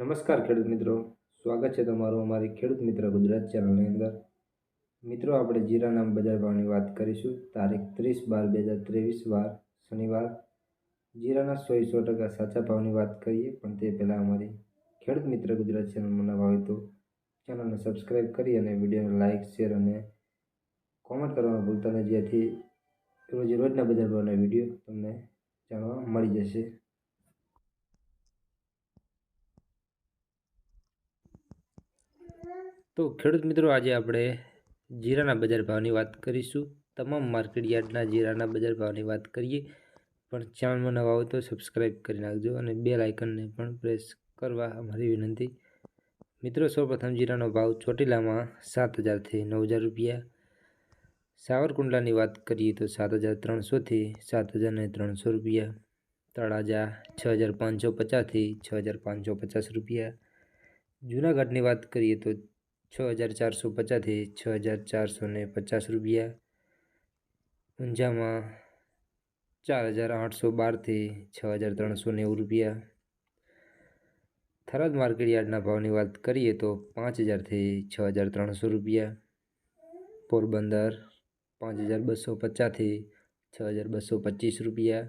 નમસ્કાર ખેડૂત મિત્રો. સ્વાગત છે તમારું અમારી ખેડૂત મિત્ર ગુજરાત ચેનલની અંદર. મિત્રો, આપણે જીરાના બજાર ભાવની વાત કરીશું. તારીખ ત્રીસ બાર બે હજાર ત્રેવીસ, વાર શનિવાર. જીરાના સો સો ટકા સાચા ભાવની વાત કરીએ, પણ તે પહેલાં અમારી ખેડૂત મિત્ર ગુજરાત ચેનલમાં નવા હોય તો ચેનલને સબસ્ક્રાઈબ કરી અને વિડીયોને લાઇક, શેર અને કોમેન્ટ કરવાનું ભૂલતા નહીં. જેથી રોજે રોજના બજાર ભાવના વીડિયો તમને જાણવા મળી જશે. તો ખેડૂત મિત્રો, આજે આપણે જીરાના બજાર ભાવની વાત કરીશું. તમામ માર્કેટ યાર્ડના જીરાના બજાર ભાવની વાત કરીએ. પણ ચેનલમાં નવા હોય તો સબસ્ક્રાઈબ કરી નાખજો અને બે લાઇકનને પણ પ્રેસ કરવા અમારી વિનંતી. મિત્રો, સૌપ્રથમ જીરાનો ભાવ ચોટીલામાં સાત હજારથી નવ હજાર રૂપિયા. સાવરકુંડલાની વાત કરીએ તો સાત હજાર ત્રણસોથી સાત હજાર ને ત્રણસો રૂપિયા. તળાજા છ હજાર પાંચસો પચાસથી છ હજાર પાંચસો પચાસ રૂપિયા. જૂનાગઢની વાત કરીએ તો છ હજાર ચારસો પચાસથી છ હજાર ચારસો ને પચાસ રૂપિયા. ઊંઝામાં ચાર હજાર આઠસો બારથી છ હજાર ત્રણસો નેવું રૂપિયા. થરાદ માર્કેટ યાર્ડના ભાવની વાત કરીએ તો પાંચ હજારથી છ હજાર ત્રણસો રૂપિયા. પોરબંદર પાંચ હજાર બસો પચાસથી છ હજાર બસો પચીસ રૂપિયા.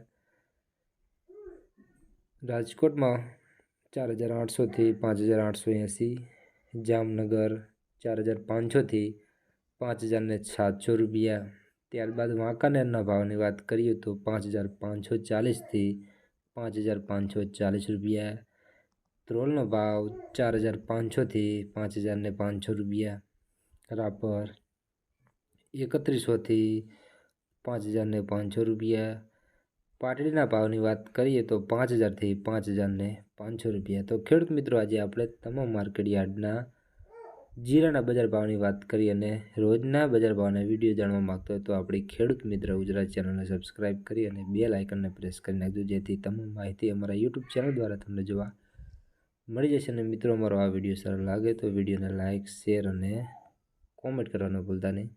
રાજકોટમાં ચાર હજાર આઠસોથી પાંચ હજાર આઠસો એંસી. જામનગર ચાર હજાર પાંચસોથી પાંચ હજારને સાતસો રૂપિયા. ત્યારબાદ વાંકાનેરના ભાવની વાત કરીએ તો પાંચ હજાર પાંચસો ચાલીસથી પાંચ હજાર પાંચસો ચાલીસ રૂપિયા. ત્રોલનો ભાવ ચાર હજાર પાંચસોથી પાંચ હજારને પાંચસો રૂપિયા. રાપર એકત્રીસોથી પાંચ હજારને પાંચસો રૂપિયા. પાટડીના ભાવની વાત કરીએ તો પાંચ હજારથી પાંચ હજારને પાંચસો રૂપિયા. તો ખેડૂત મિત્રો, આજે આપણે તમામ માર્કેટ યાર્ડના જીરાના બજાર ભાવની વાત કરી અને રોજના બજાર ભાવના વીડિયો જાણવા માગતો હોય તો આપણી ખેડૂત મિત્ર ગુજરાત ચેનલને સબસ્ક્રાઈબ કરી અને બે લાઇકનને પ્રેસ કરી નાખજો, જેથી તમામ માહિતી અમારા યુટ્યુબ ચેનલ દ્વારા તમને જોવા મળી જશે. અને મિત્રો, અમારો આ વીડિયો સારો લાગે તો વિડીયોને લાઇક શેર અને કોમેન્ટ કરવાનું ભૂલતા નહીં.